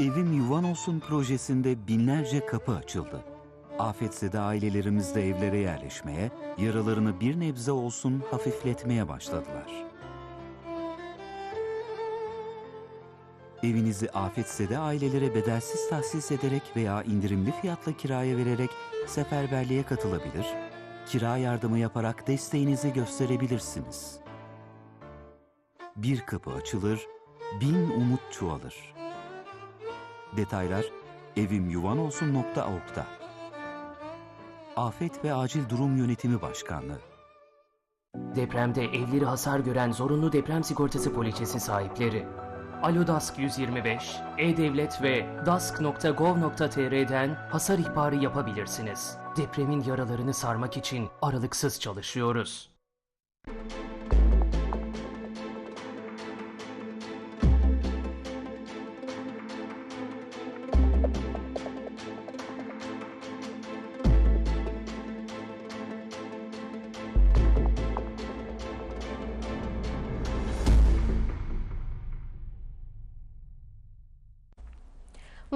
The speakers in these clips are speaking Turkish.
Evim Yuvan Olsun projesinde binlerce kapı açıldı. Afetzede ailelerimiz de evlere yerleşmeye, yaralarını bir nebze olsun hafifletmeye başladılar. Evinizi afetzede ailelere bedelsiz tahsis ederek veya indirimli fiyatla kiraya vererek seferberliğe katılabilir, kira yardımı yaparak desteğinizi gösterebilirsiniz. Bir kapı açılır, bin umut çoğalır. Detaylar evimyuvanolsun.org'da. Afet ve Acil Durum Yönetimi Başkanlığı. Depremde evleri hasar gören zorunlu deprem sigortası poliçesi sahipleri. Alo DASK 125, E-Devlet ve dask.gov.tr'den hasar ihbarı yapabilirsiniz. Depremin yaralarını sarmak için aralıksız çalışıyoruz.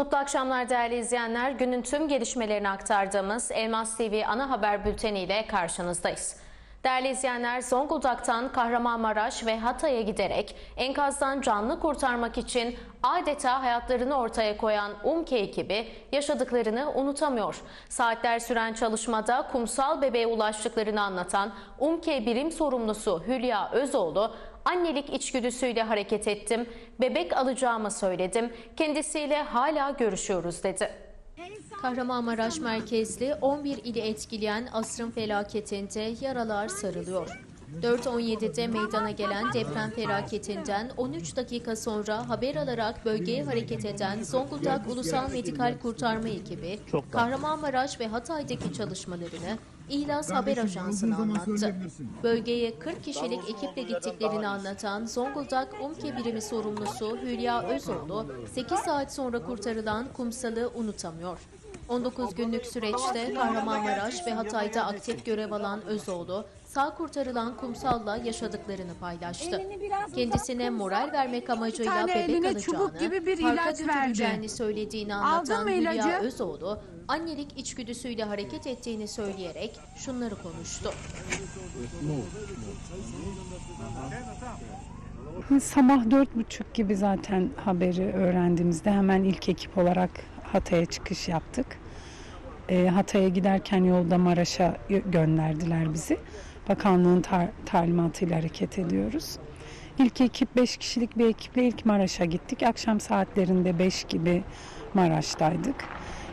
Mutlu akşamlar değerli izleyenler. Günün tüm gelişmelerini aktardığımız Elmas TV ana haber bülteni ile karşınızdayız. Değerli izleyenler, Zonguldak'tan Kahramanmaraş ve Hatay'a giderek enkazdan canlı kurtarmak için adeta hayatlarını ortaya koyan UMKE ekibi yaşadıklarını unutamıyor. Saatler süren çalışmada kumsal bebeğe ulaştıklarını anlatan UMKE birim sorumlusu Hülya Özoğlu, annelik içgüdüsüyle hareket ettim, bebek alacağımı söyledim, kendisiyle hala görüşüyoruz dedi. Kahramanmaraş merkezli 11 ili etkileyen asrın felaketinde yaralar sarılıyor. 4.17'de meydana gelen deprem felaketinden 13 dakika sonra haber alarak bölgeye hareket eden Zonguldak Ulusal Medikal Kurtarma Ekibi, Kahramanmaraş ve Hatay'daki çalışmalarını İhlas Haber Ajansı'na anlattı. Bölgeye 40 kişilik ekiple gittiklerini anlatan Zonguldak UMKE birimi sorumlusu Hülya Özoğlu, 8 saat sonra kurtarılan kumsalı unutamıyor. 19 günlük süreçte Kahramanmaraş ve Hatay'da aktif görev alan Özoğlu, sağ kurtarılan kumsalla yaşadıklarını paylaştı. Kendisine moral vermek amacıyla bebek alacağını, çubuk gibi bir parka ilaç götüreceğini verdi. söylediğini anlatan Hülya? Özoğlu, annelik içgüdüsüyle hareket ettiğini söyleyerek şunları konuştu. Sabah dört buçuk gibi zaten haberi öğrendiğimizde hemen ilk ekip olarak Hatay'a çıkış yaptık. Ee, Hatay'a giderken yolda Maraş'a gö- gönderdiler bizi. Bakanlığın tar- talimatıyla hareket ediyoruz. İlk ekip 5 kişilik bir ekiple ilk Maraş'a gittik. Akşam saatlerinde 5 gibi Maraş'taydık.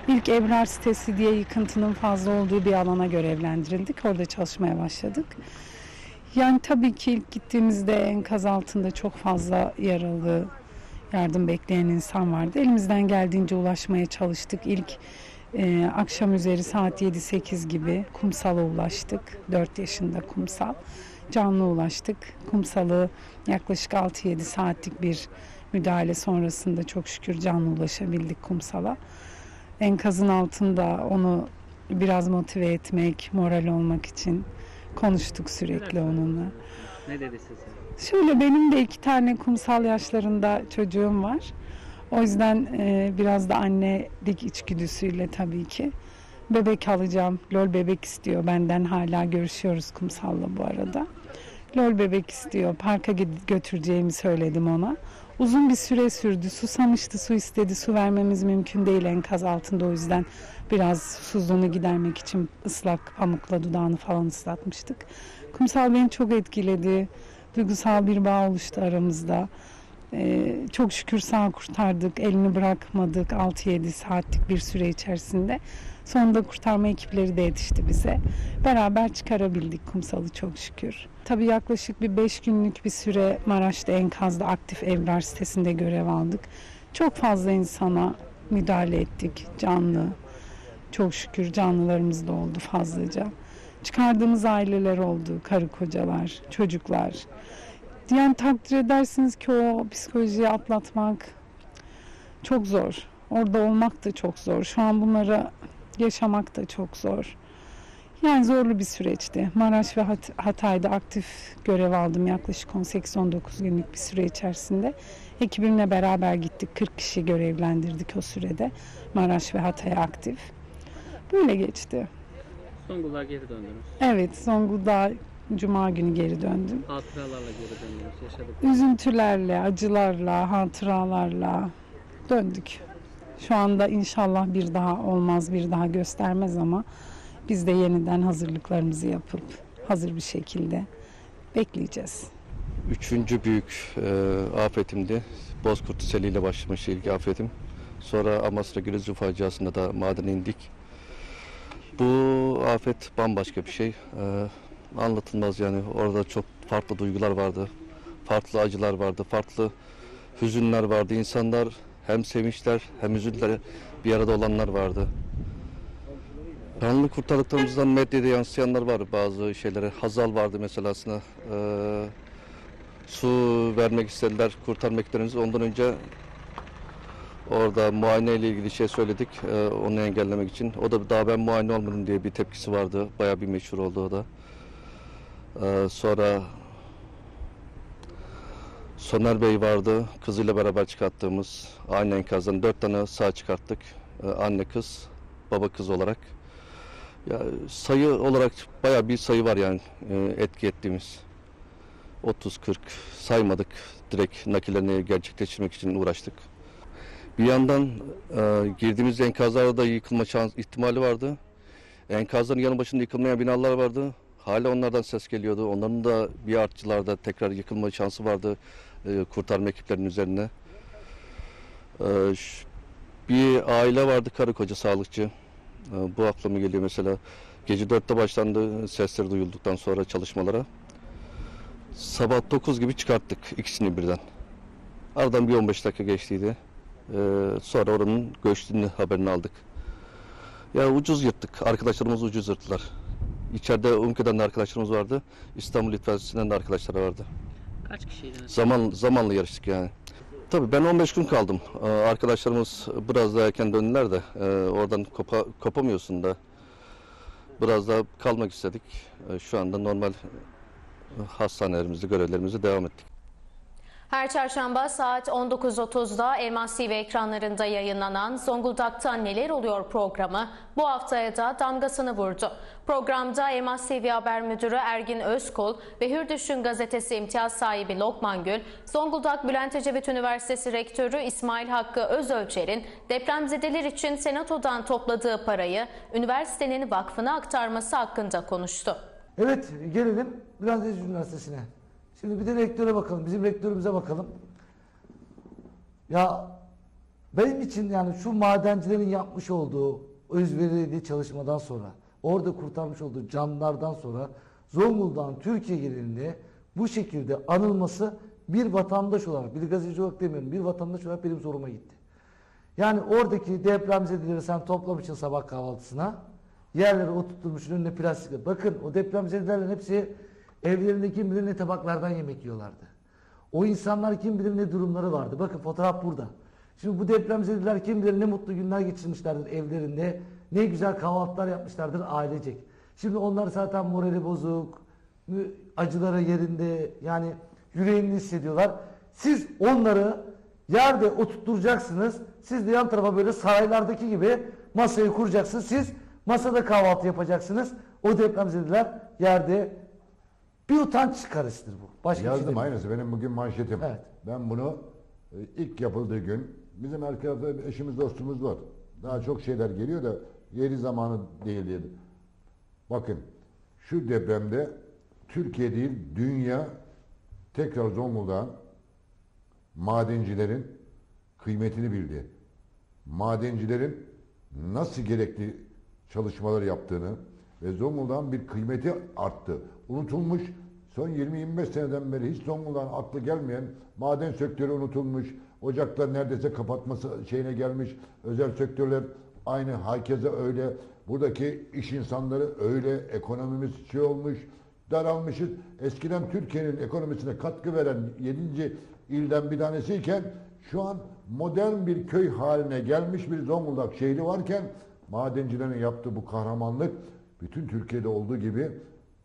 İlk Ebrar sitesi diye yıkıntının fazla olduğu bir alana görevlendirildik. Orada çalışmaya başladık. Yani tabii ki ilk gittiğimizde enkaz altında çok fazla yaralı, yardım bekleyen insan vardı. Elimizden geldiğince ulaşmaya çalıştık. İlk e, akşam üzeri saat 7-8 gibi kumsala ulaştık. 4 yaşında kumsal. Canlı ulaştık. Kumsalı yaklaşık 6-7 saatlik bir müdahale sonrasında çok şükür canlı ulaşabildik kumsala. Enkazın altında onu biraz motive etmek, moral olmak için konuştuk sürekli onunla. Ne dedi size? Şöyle benim de iki tane kumsal yaşlarında çocuğum var. O yüzden e, biraz da annelik içgüdüsüyle tabii ki bebek alacağım. Lol bebek istiyor benden hala görüşüyoruz kumsalla bu arada. Lol bebek istiyor. Parka götüreceğimi söyledim ona. Uzun bir süre sürdü. Susamıştı, su istedi. Su vermemiz mümkün değil enkaz altında o yüzden biraz susuzluğunu gidermek için ıslak pamukla dudağını falan ıslatmıştık. Kumsal beni çok etkiledi. Duygusal bir bağ oluştu aramızda. Ee, çok şükür sağ kurtardık. Elini bırakmadık 6-7 saatlik bir süre içerisinde. Sonunda kurtarma ekipleri de yetişti bize. Beraber çıkarabildik kumsalı çok şükür. Tabii yaklaşık bir 5 günlük bir süre Maraş'ta enkazda aktif evler sitesinde görev aldık. Çok fazla insana müdahale ettik canlı. Çok şükür canlılarımız da oldu fazlaca. Çıkardığımız aileler oldu, karı kocalar, çocuklar. Yani takdir edersiniz ki o psikolojiyi atlatmak çok zor. Orada olmak da çok zor. Şu an bunları yaşamak da çok zor. Yani zorlu bir süreçti. Maraş ve Hat- Hatay'da aktif görev aldım yaklaşık 18-19 günlük bir süre içerisinde. Ekibimle beraber gittik. 40 kişi görevlendirdik o sürede. Maraş ve Hatay'a aktif. Böyle geçti. Zonguldak'a geri döndünüz. Evet, Zonguldak'a Cuma günü geri döndüm. Hatıralarla geri döndünüz. Yaşadık. Üzüntülerle, acılarla, hatıralarla döndük. Şu anda inşallah bir daha olmaz, bir daha göstermez ama biz de yeniden hazırlıklarımızı yapıp hazır bir şekilde bekleyeceğiz. Üçüncü büyük e, afetimdi. Bozkurt Seli ile başlamış ilk afetim. Sonra Amasra Gülüzü faciasında da madene indik. Bu afet bambaşka bir şey. E, anlatılmaz yani. Orada çok farklı duygular vardı. Farklı acılar vardı. Farklı hüzünler vardı. İnsanlar hem sevinçler hem üzüntüler bir arada olanlar vardı. Kanlı kurtardıklarımızdan medyada yansıyanlar var bazı şeylere. Hazal vardı mesela aslında. E, su vermek istediler, kurtarmak istediniz. Ondan önce orada muayene ile ilgili şey söyledik, e, onu engellemek için. O da daha ben muayene olmadım diye bir tepkisi vardı. Bayağı bir meşhur oldu o da. E, sonra Soner Bey vardı, kızıyla beraber çıkarttığımız aynı enkazdan dört tane sağ çıkarttık. E, anne kız, baba kız olarak. Ya, sayı olarak bayağı bir sayı var yani e, etki ettiğimiz. 30-40 saymadık. Direkt nakillerini gerçekleştirmek için uğraştık. Bir yandan e, girdiğimiz enkazlarda da yıkılma şans, ihtimali vardı. Enkazların yanı başında yıkılmayan binalar vardı. Hala onlardan ses geliyordu. Onların da bir artçılarda tekrar yıkılma şansı vardı e, kurtarma ekiplerinin üzerine. E, bir aile vardı karı koca sağlıkçı. E, bu aklıma geliyor mesela. Gece dörtte başlandı sesleri duyulduktan sonra çalışmalara. Sabah 9 gibi çıkarttık ikisini birden. Aradan bir 15 dakika geçtiydi. Sonra oranın göçtüğünü haberini aldık. Ya ucuz yırttık. Arkadaşlarımız ucuz yırttılar. İçeride Umke'den de arkadaşlarımız vardı. İstanbul İtfaiyesi'nden de arkadaşlar vardı. Kaç kişiydiniz? Zaman zamanla yarıştık yani. Tabii ben 15 gün kaldım. Ee, arkadaşlarımız biraz daha erken döndüler de e, oradan kopa, kopamıyorsun da. Biraz daha kalmak istedik. Ee, şu anda normal e, hastanelerimizde görevlerimize devam ettik. Her çarşamba saat 19.30'da Elmas TV ekranlarında yayınlanan Zonguldak'ta Neler Oluyor programı bu haftaya da damgasını vurdu. Programda Elmas TV Haber Müdürü Ergin Özkul ve Hürdüş'ün gazetesi imtiyaz sahibi Lokman Gül, Zonguldak Bülent Ecevit Üniversitesi Rektörü İsmail Hakkı Özölçer'in depremzedeler için senatodan topladığı parayı üniversitenin vakfına aktarması hakkında konuştu. Evet gelelim Bülent Ecevit Üniversitesi'ne. Şimdi bir de rektöre bakalım. Bizim rektörümüze bakalım. Ya benim için yani şu madencilerin yapmış olduğu özverili çalışmadan sonra orada kurtarmış olduğu canlardan sonra Zonguldak'ın Türkiye genelinde bu şekilde anılması bir vatandaş olarak, bir gazeteci olarak demiyorum, bir vatandaş olarak benim zoruma gitti. Yani oradaki depremzedeleri sen toplamışsın sabah kahvaltısına. Yerlere oturtmuşsun önüne plastikle. Bakın o depremzedelerin hepsi evlerinde kim bilir ne tabaklardan yemek yiyorlardı. O insanlar kim bilir ne durumları vardı. Bakın fotoğraf burada. Şimdi bu depremzedeler kim bilir ne mutlu günler geçirmişlerdir evlerinde. Ne güzel kahvaltılar yapmışlardır ailecek. Şimdi onlar zaten morali bozuk, acıları yerinde yani yüreğini hissediyorlar. Siz onları yerde oturtacaksınız. Siz de yan tarafa böyle saraylardaki gibi masayı kuracaksınız. Siz masada kahvaltı yapacaksınız. O depremzedeler yerde bir utanç çıkarısıdır bu. Başka bir şey Yazdım değil. aynısı benim bugün manşetim. Evet. Ben bunu e, ilk yapıldığı gün bizim arkada eşimiz dostumuz var. Daha çok şeyler geliyor da yeri zamanı değil diye. Bakın şu depremde Türkiye değil dünya tekrar Zonguldak'ın madencilerin kıymetini bildi. Madencilerin nasıl gerekli çalışmalar yaptığını ve Zonguldak'ın bir kıymeti arttı. Unutulmuş son 20-25 seneden beri hiç Zonguldak'ın aklı gelmeyen maden sektörü unutulmuş. Ocaklar neredeyse kapatması şeyine gelmiş. Özel sektörler aynı herkese öyle. Buradaki iş insanları öyle. Ekonomimiz şey olmuş. Daralmışız. Eskiden Türkiye'nin ekonomisine katkı veren 7. ilden bir tanesiyken şu an modern bir köy haline gelmiş bir Zonguldak şehri varken madencilerin yaptığı bu kahramanlık bütün Türkiye'de olduğu gibi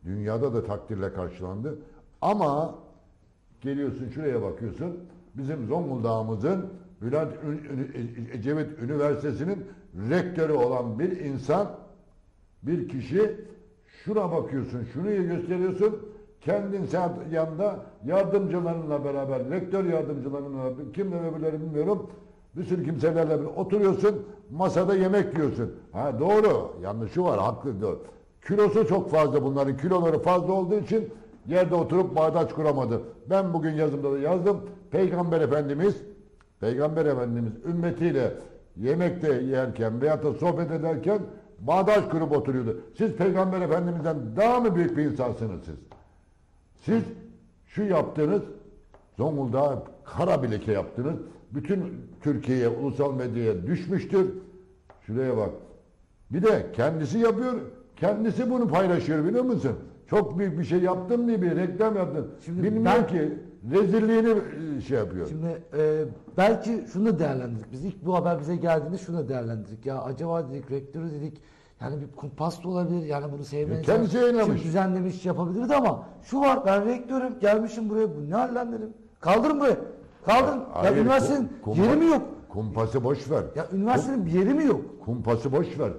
dünyada da takdirle karşılandı. Ama geliyorsun şuraya bakıyorsun. Bizim Zonguldak'ımızın Bülent Ecevit Üniversitesi'nin rektörü olan bir insan, bir kişi şuna bakıyorsun, şunu gösteriyorsun. Kendin sen yanında yardımcılarınla beraber, rektör yardımcılarınla kimle öbürleri bilmiyorum. Bir sürü kimselerle oturuyorsun, masada yemek yiyorsun. Ha doğru, yanlışı var, haklı. Doğru. Kilosu çok fazla bunların, kiloları fazla olduğu için yerde oturup bağdaş kuramadı. Ben bugün yazımda da yazdım. Peygamber Efendimiz, Peygamber Efendimiz ümmetiyle yemekte yerken veyahut da sohbet ederken bağdaş kurup oturuyordu. Siz Peygamber Efendimiz'den daha mı büyük bir insansınız siz? Siz şu yaptığınız Zonguldak'a kara bir leke yaptınız. Bütün Türkiye'ye, ulusal medyaya düşmüştür. Şuraya bak. Bir de kendisi yapıyor. Kendisi bunu paylaşıyor biliyor musun? Çok büyük bir şey yaptım diye bir reklam yaptın. Şimdi Bilmiyor ben- ki rezilliğini e, şey yapıyor. Şimdi e, belki şunu da değerlendirdik. Biz ilk bu haber bize geldiğinde şunu da değerlendirdik. Ya acaba dedik rektörü dedik yani bir kumpas da olabilir. Yani bunu sevmeyen Ya kendisi yayınlamış. düzenlemiş yapabilirdi ama şu var ben rektörüm gelmişim buraya bu ne hal lan dedim. Kaldırın burayı. Kaldırın. ya Hayır, üniversitenin kum- kumpa- yeri mi yok? Kumpası boş ver. Ya üniversitenin bir yeri mi yok? Kumpası boş ver.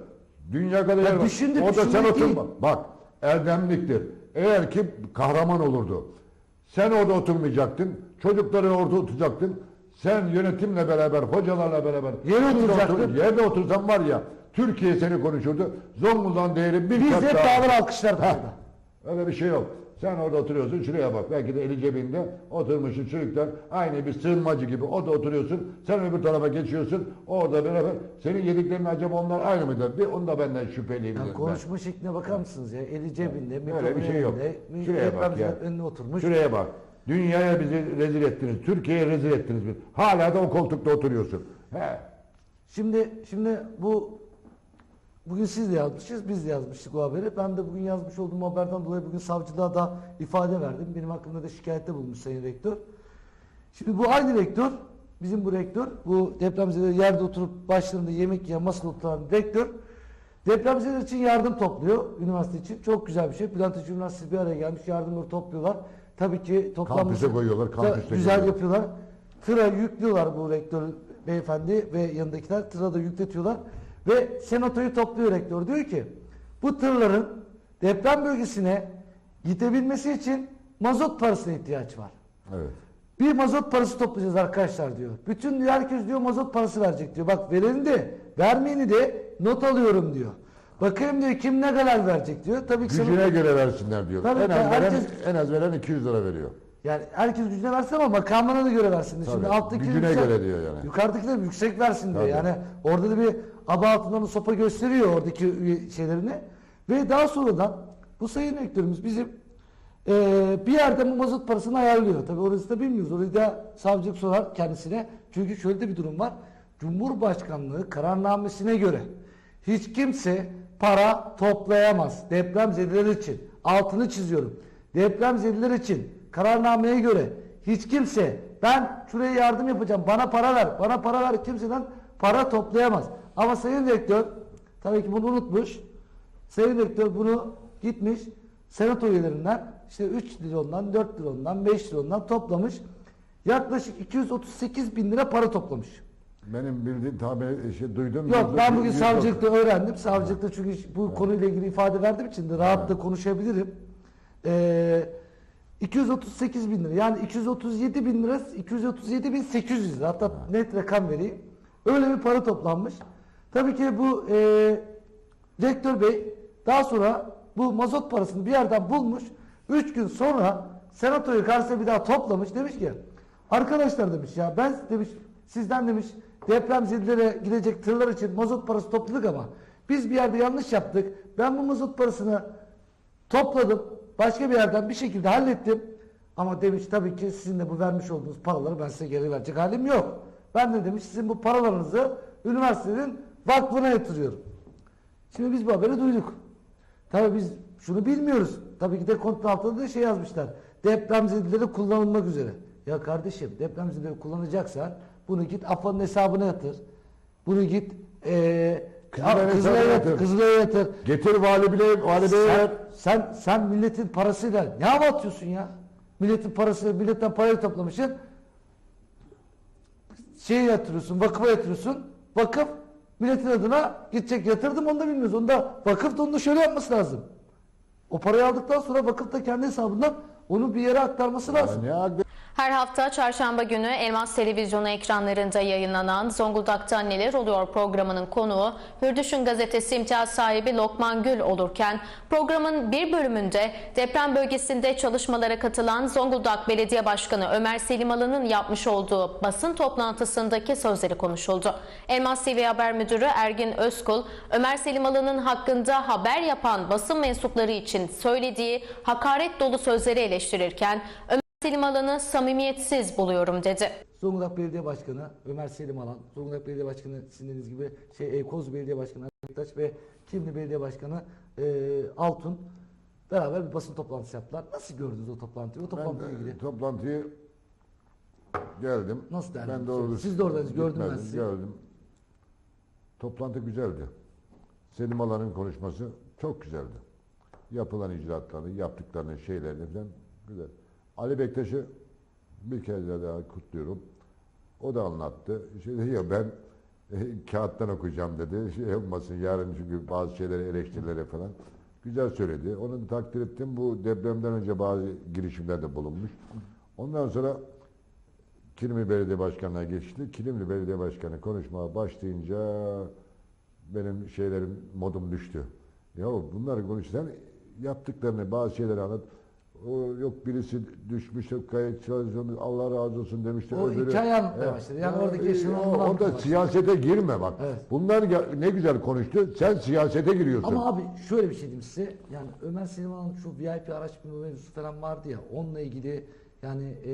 Dünya kadar Ya yer var. düşündük, Orada sen düşündük oturma. değil. Bak erdemliktir. Eğer ki kahraman olurdu. Sen orada oturmayacaktın. Çocukları orada oturacaktın. Sen yönetimle beraber, hocalarla beraber Yere oturacaktın. otur- yerde otursan var ya Türkiye seni konuşurdu. Zonguldak'ın değeri bir Biz hep dağlar alkışlardık. Öyle bir şey yok. Sen orada oturuyorsun şuraya bak. Belki de eli cebinde oturmuşsun çocuklar. Aynı bir sığınmacı gibi orada oturuyorsun. Sen öbür tarafa geçiyorsun. Orada beraber. Senin yediklerin acaba onlar aynı mıdır? Bir onu da benden şüpheliyim. Ya ben. konuşma şekline bakar mısınız ya? Eli cebinde, Öyle mikrofon bir şey yok. elinde, Şuraya bak ya. önüne oturmuş. Şuraya bak. Dünyaya bizi rezil ettiniz. Türkiye'ye rezil ettiniz. Hala da o koltukta oturuyorsun. He. Şimdi şimdi bu bugün siz de yazmışız, biz de yazmıştık bu haberi. Ben de bugün yazmış olduğum haberden dolayı bugün savcılığa da ifade verdim. Benim hakkımda da şikayette bulunmuş Sayın Rektör. Şimdi bu aynı rektör, bizim bu rektör, bu depremzedeler yerde oturup başlarında yemek yiyen masada oturan rektör, depremzedeler için yardım topluyor üniversite için. Çok güzel bir şey. Bülent Hacı Üniversitesi bir araya gelmiş, yardımları topluyorlar. Tabii ki toplanması... Kampüse koyuyorlar, kampüste Güzel koyuyorlar. yapıyorlar. Tıra yüklüyorlar bu rektör beyefendi ve yanındakiler tıra da yükletiyorlar. Ve senatoyu topluyor rektör. Diyor ki bu tırların deprem bölgesine gidebilmesi için mazot parasına ihtiyaç var. Evet. Bir mazot parası toplayacağız arkadaşlar diyor. Bütün diyor, herkes diyor mazot parası verecek diyor. Bak vereni de vermeyeni de not alıyorum diyor. Bakayım diyor kim ne kadar verecek diyor. Tabii ki Gücüne göre versinler diyor. Tabii, en, az veren, herkes- en az veren 200 lira veriyor. Yani herkes gücüne versin ama makamına da göre versin. diyor. Şimdi Tabii, alttaki gücüne yüksek- göre diyor yani. Yukarıdakiler yüksek versin diyor. Tabii. Yani orada da bir aba altından da sopa gösteriyor oradaki şeylerini. Ve daha sonradan bu sayın rektörümüz bizim eee, bir yerde bu mazot parasını ayarlıyor. Tabii orası da bilmiyoruz. Orayı da savcılık sorar kendisine. Çünkü şöyle de bir durum var. Cumhurbaşkanlığı kararnamesine göre hiç kimse para toplayamaz. Depremzedeler için. Altını çiziyorum. Depremzedeler için kararnameye göre hiç kimse ben şuraya yardım yapacağım bana para ver bana para ver kimseden para toplayamaz. Ama Sayın Rektör tabii ki bunu unutmuş. Sayın Rektör bunu gitmiş senato üyelerinden işte 3 lira ondan 4 lira ondan 5 lira ondan toplamış. Yaklaşık 238 bin lira para toplamış. Benim bildiğim tabi şey, duydum. Yok yüz- ben bugün savcılıkta öğrendim. Savcılıkta çünkü bu konuyla ilgili ifade verdiğim için de rahat da konuşabilirim. Ee, 238 bin lira yani 237 bin lira 237 bin 800 lira hatta net rakam vereyim. Öyle bir para toplanmış. Tabii ki bu e, rektör bey daha sonra bu mazot parasını bir yerden bulmuş. 3 gün sonra senatoyu karşısına bir daha toplamış. Demiş ki arkadaşlar demiş ya ben demiş sizden demiş depremzedelere gidecek tırlar için mazot parası topladık ama biz bir yerde yanlış yaptık. Ben bu mazot parasını topladım. Başka bir yerden bir şekilde hallettim. Ama demiş tabii ki sizin de bu vermiş olduğunuz paraları ben size geri verecek halim yok. Ben de demiş sizin bu paralarınızı üniversitenin vakfına yatırıyorum. Şimdi biz bu haberi duyduk. Tabii biz şunu bilmiyoruz. Tabii ki de kontrol altında da şey yazmışlar. Depremzedeleri kullanılmak üzere. Ya kardeşim depremzedeleri kullanacaksan bunu git AFAD'ın hesabına yatır. Bunu git eee Kızılay'a Ya Kızılay'a yatır. Kızılay'a yatır. Getir vali bile vali beye Sen, ver. sen, sen milletin parasıyla ne hava atıyorsun ya? Milletin parasıyla, milletten parayı toplamışsın. Şeye yatırıyorsun, vakıfa yatırıyorsun. Vakıf milletin adına gidecek yatırdım onu da bilmiyoruz. Onu da vakıf da onu da şöyle yapması lazım. O parayı aldıktan sonra vakıf da kendi hesabından onu bir yere aktarması Ya lazım. ne aklı- Her hafta çarşamba günü Elmas Televizyonu ekranlarında yayınlanan Zonguldak'ta Neler Oluyor programının konuğu Hürdüş'ün gazetesi imtiyaz sahibi Lokman Gül olurken programın bir bölümünde deprem bölgesinde çalışmalara katılan Zonguldak Belediye Başkanı Ömer Selimalı'nın yapmış olduğu basın toplantısındaki sözleri konuşuldu. Elmas TV Haber Müdürü Ergin Özkul, Ömer Selimalı'nın hakkında haber yapan basın mensupları için söylediği hakaret dolu sözleri eleştirirken Ömer Selim Alan'ı samimiyetsiz buluyorum dedi. Zonguldak Belediye Başkanı Ömer Selim Alan, Zonguldak Belediye Başkanı sizin dediğiniz gibi şey Eykoz Belediye Başkanı Ertaş ve Kimli Belediye Başkanı e, Altun beraber bir basın toplantısı yaptılar. Nasıl gördünüz o toplantıyı? O toplantıyla Ben ilgili. toplantıyı geldim. Nasıl değerli? Ben doğru Siz de oradaydınız, gördüm ben sizi. Gördüm. Toplantı güzeldi. Selim Alan'ın konuşması çok güzeldi. Yapılan icraatlarını, yaptıklarını, şeylerini falan güzel. Ali Bektaş'ı bir kez daha kutluyorum. O da anlattı. Dedi ya ben e, kağıttan okuyacağım dedi. Şey olmasın yarın çünkü bazı şeyleri eleştirilere falan. Güzel söyledi. Onu takdir ettim. Bu depremden önce bazı girişimlerde bulunmuş. Ondan sonra Kilimli Belediye Başkanı'na geçti. Kilimli Belediye Başkanı konuşmaya başlayınca benim şeylerim modum düştü. Ya bunları konuş sen yaptıklarını bazı şeyleri anlat. O yok birisi düşmüş kayıt çalışıyor Allah razı olsun demişti. O öbürü- hikaye anlatmaya başladı. Yani oradaki yaşanan o, olan o da başladı. siyasete girme bak. Evet. Bunlar ne güzel konuştu. Sen siyasete giriyorsun. Ama abi şöyle bir şey diyeyim size. Yani Ömer Selim Alan'ın şu VIP araç mevzusu falan vardı ya. Onunla ilgili yani e,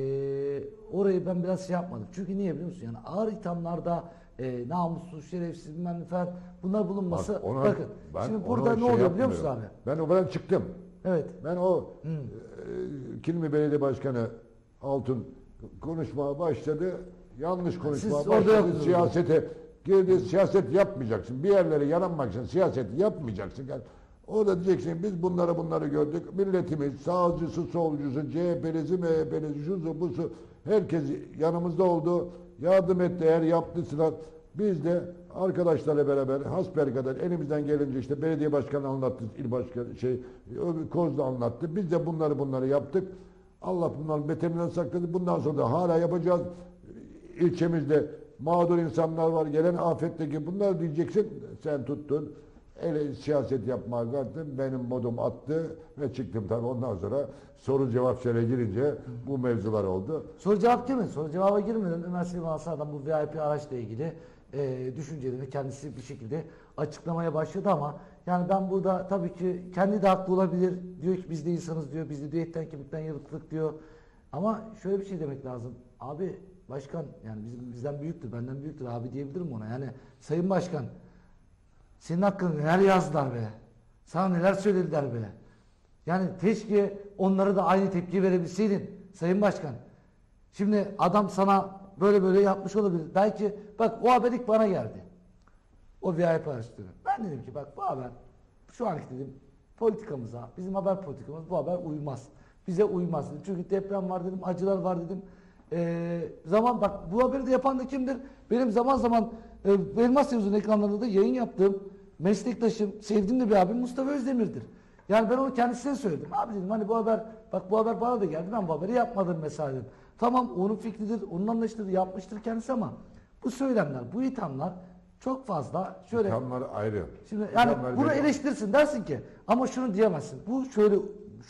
orayı ben biraz şey yapmadım. Çünkü niye biliyor musun? Yani ağır ithamlarda e, namussuz, şerefsiz bilmem ne falan bunlar bulunması. Bak, ona- bakın ben şimdi burada ne şey oluyor biliyor musun abi? Ben oradan çıktım. Evet. Ben o e, Kilmi Belediye Başkanı Altun konuşmaya başladı. Yanlış konuşmaya Siz başladı. Siyasete girdi. Siyaset yapmayacaksın. Bir yerlere yaranmak için siyaset yapmayacaksın. Yani orada diyeceksin biz bunları bunları gördük. Milletimiz sağcısı, solcusu, CHP'lisi, MHP'lisi, şusu, busu herkes yanımızda oldu. Yardım etti eğer yaptılar. Biz de arkadaşlarla beraber hasbelkader elimizden gelince işte belediye başkanı anlattı, il başkanı şey öbür Kozda anlattı. Biz de bunları bunları yaptık. Allah bunların beterinden sakladı. Bundan sonra da hala yapacağız. İlçemizde mağdur insanlar var. Gelen afetteki bunlar diyeceksin. Sen tuttun. Ele siyaset yapmaya kalktın. Benim modum attı ve çıktım tabii ondan sonra soru cevap şöyle girince bu mevzular oldu. Soru cevap girmedi. Soru cevaba girmeden Ömer Selim Alan'dan bu VIP araçla ilgili e, düşüncelerini kendisi bir şekilde açıklamaya başladı ama yani ben burada tabii ki kendi de haklı olabilir. Diyor ki biz de insanız diyor. Biz de diyor etten kemikten yaratıldık diyor. Ama şöyle bir şey demek lazım. Abi başkan yani bizim bizden büyüktür, benden büyüktür abi diyebilirim ona. Yani sayın başkan senin hakkında neler yazdılar be. Sana neler söylediler be. Yani keşke onlara da aynı tepki verebilseydin Sayın Başkan. Şimdi adam sana böyle böyle yapmış olabilir. Belki bak o haber ilk bana geldi. O VIP araştırma. Ben dedim ki bak bu haber şu anki dedim politikamıza, bizim haber politikamız bu haber uymaz. Bize uymaz dedim. Çünkü deprem var dedim, acılar var dedim. Ee, zaman bak bu haberi de yapan da kimdir? Benim zaman zaman e, Elmas Televizyonu ekranlarında da yayın yaptığım meslektaşım, sevdiğim de bir abim Mustafa Özdemir'dir. Yani ben onu kendisine söyledim. Abi dedim hani bu haber, bak bu haber bana da geldi. Ben bu haberi yapmadım mesela dedim. Tamam onun fikridir, onun anlayışıdır, yapmıştır kendisi ama bu söylemler, bu ithamlar çok fazla şöyle İthamlar ayrı. Şimdi yani İthamlar bunu benim- eleştirsin dersin ki ama şunu diyemezsin. Bu şöyle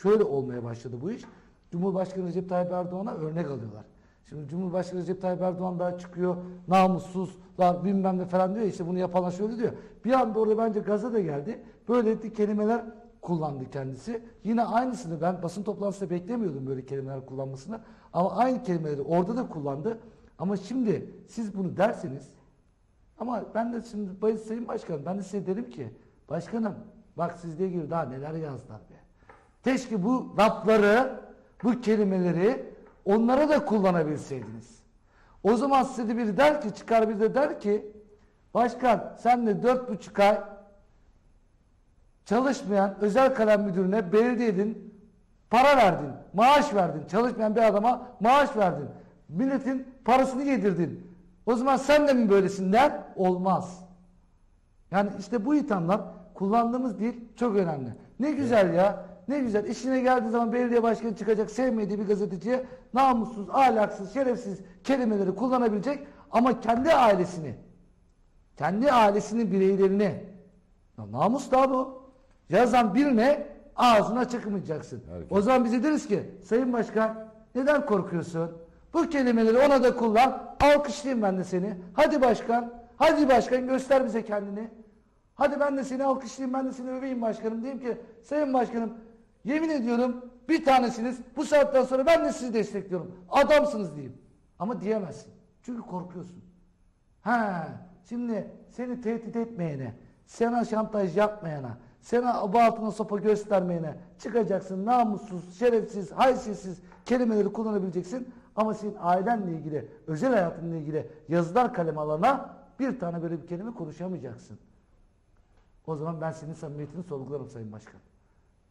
şöyle olmaya başladı bu iş. Cumhurbaşkanı Recep Tayyip Erdoğan'a örnek alıyorlar. Şimdi Cumhurbaşkanı Recep Tayyip Erdoğan da çıkıyor namussuzlar bilmem ne falan diyor işte bunu yapanlar şöyle diyor. Bir anda orada bence gaza da geldi. Böyle kelimeler kullandı kendisi. Yine aynısını ben basın toplantısında beklemiyordum böyle kelimeler kullanmasını. Ama aynı kelimeleri orada da kullandı. Ama şimdi siz bunu derseniz ama ben de şimdi Sayın Başkanım ben de size derim ki başkanım bak sizle ilgili daha neler yazdılar be. Keşke bu lafları, bu kelimeleri onlara da kullanabilseydiniz. O zaman size de biri der ki çıkar bir de der ki Başkan sen de dört buçuk ay çalışmayan özel kalem müdürüne belediyenin para verdin, maaş verdin. Çalışmayan bir adama maaş verdin. Milletin parasını yedirdin. O zaman sen de mi böylesin der? Olmaz. Yani işte bu ithamlar kullandığımız dil çok önemli. Ne güzel ya. Ne güzel. İşine geldiği zaman belediye başkanı çıkacak sevmediği bir gazeteciye namussuz, ahlaksız, şerefsiz kelimeleri kullanabilecek ama kendi ailesini, kendi ailesinin bireylerini ya namus da bu. Yazan birine ağzına çıkmayacaksın. Herkes. O zaman bize deriz ki Sayın Başkan neden korkuyorsun? Bu kelimeleri ona da kullan. Alkışlayayım ben de seni. Hadi başkan. Hadi başkan göster bize kendini. Hadi ben de seni alkışlayayım ben de seni öveyim başkanım. Diyeyim ki Sayın Başkanım yemin ediyorum bir tanesiniz. Bu saatten sonra ben de sizi destekliyorum. Adamsınız diyeyim. Ama diyemezsin. Çünkü korkuyorsun. Ha, şimdi seni tehdit etmeyene, sana şantaj yapmayana, sana aba altına sopa göstermeyene çıkacaksın namussuz, şerefsiz, haysiyetsiz kelimeleri kullanabileceksin. Ama senin ailenle ilgili, özel hayatınla ilgili yazılar kaleme alana bir tane böyle bir kelime konuşamayacaksın. O zaman ben senin samimiyetini sorgularım Sayın Başkan.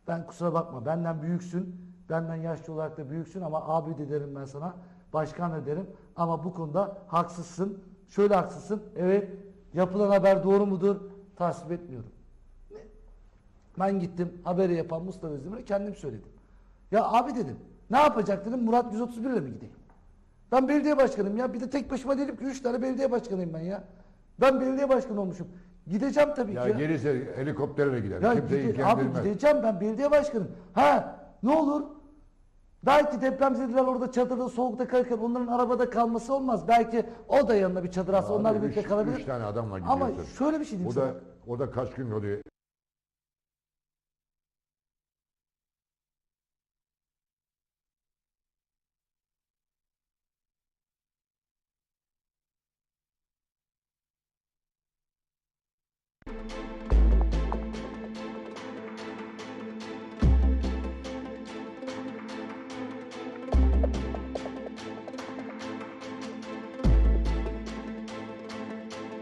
Ben kusura bakma benden büyüksün. Benden yaşlı olarak da büyüksün ama abi de derim ben sana. Başkan da derim. Ama bu konuda haksızsın. Şöyle haksızsın. Evet yapılan haber doğru mudur? Tasvip etmiyorum. Ben gittim haberi yapan Mustafa Özdemir'e kendim söyledim. Ya abi dedim ne yapacak dedim Murat 131 ile mi gideyim? Ben belediye başkanıyım ya. Bir de tek başıma değilim ki 3 tane belediye başkanıyım ben ya. Ben belediye başkanı olmuşum. Gideceğim tabii Ya ki. ya. gelirse helikopterle gider. Ya Kimse gide- abi gideceğim ben belediye başkanım. Ha ne olur? Belki depremzedeler orada çadırda soğukta kalırken onların arabada kalması olmaz. Belki o da yanına bir çadır alsa onlarla birlikte kalabilir. Üç tane adamla Ama gidiyorsun. şöyle bir şey diyeyim O sana. da, o da kaç gün oluyor.